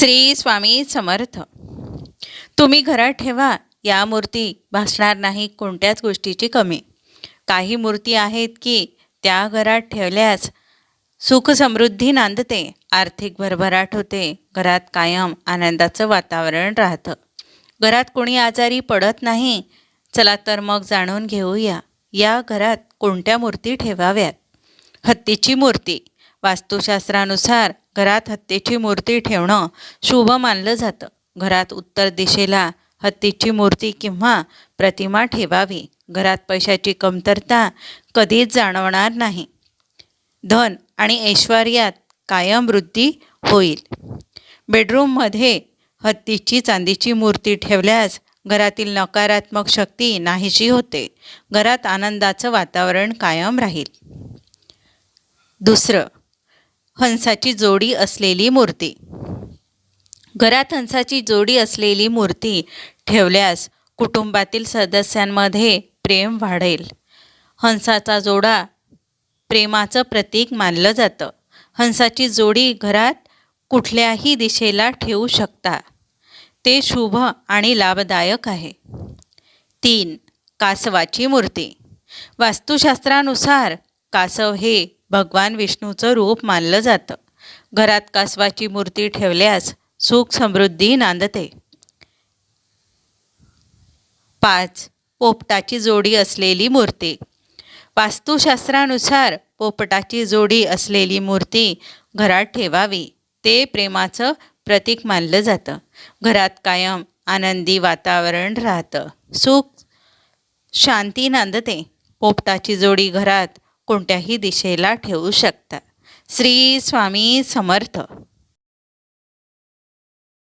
श्री स्वामी समर्थ. तुम्ही घरात ठेवा या मूर्ती भासणार नाही कोणत्याच गोष्टीची कमी. काही मूर्ती आहेत की त्या घरात ठेवल्यास सुख समृद्धी नांदते आर्थिक भरभराट होते घरात कायम आनंदाचं वातावरण राहतं. घरात कोणी आजारी पडत नाही चला तर मग जाणून घेऊया या घरात कोणत्या मूर्ती ठेवाव्यात? हत्तीची मूर्ती वास्तुशास्त्रानुसार घरात हत्तीची मूर्ती ठेवणं शुभ मानलं जातं. घरात उत्तर दिशेला हत्तीची मूर्ती किंवा प्रतिमा ठेवावी. घरात पैशाची कमतरता कधीच जाणवणार नाही. धन आणि ऐश्वर्यात कायम वृद्धी होईल. बेडरूममध्ये हत्तीची चांदीची मूर्ती ठेवल्यास घरातील नकारात्मक शक्ती नाहीशी होते. घरात आनंदाचं वातावरण कायम राहील. दुसरं हंसाची जोडी असलेली मूर्ती. घरात हंसाची जोडी असलेली मूर्ती ठेवल्यास कुटुंबातील सदस्यांमध्ये प्रेम वाढेल. हंसाचा जोडा प्रेमाचं प्रतीक मानलं जातं. हंसाची जोडी घरात कुठल्याही दिशेला ठेवू शकता. ते शुभ आणि लाभदायक आहे. तीन कासवाची मूर्ती. वास्तुशास्त्रानुसार कासव हे भगवान विष्णूचं रूप मानलं जातं. घरात कासवाची मूर्ती ठेवल्यास सुख समृद्धी नांदते. पाच पोपटाची जोडी असलेली मूर्ती. वास्तुशास्त्रानुसार पोपटाची जोडी असलेली मूर्ती घरात ठेवावी. ते प्रेमाचं प्रतीक मानलं जातं. घरात कायम आनंदी वातावरण राहतं. सुख शांती नांदते. पोपटाची जोडी घरात कोणत्याही दिशेला ठेवू शकता. श्री स्वामी समर्थ.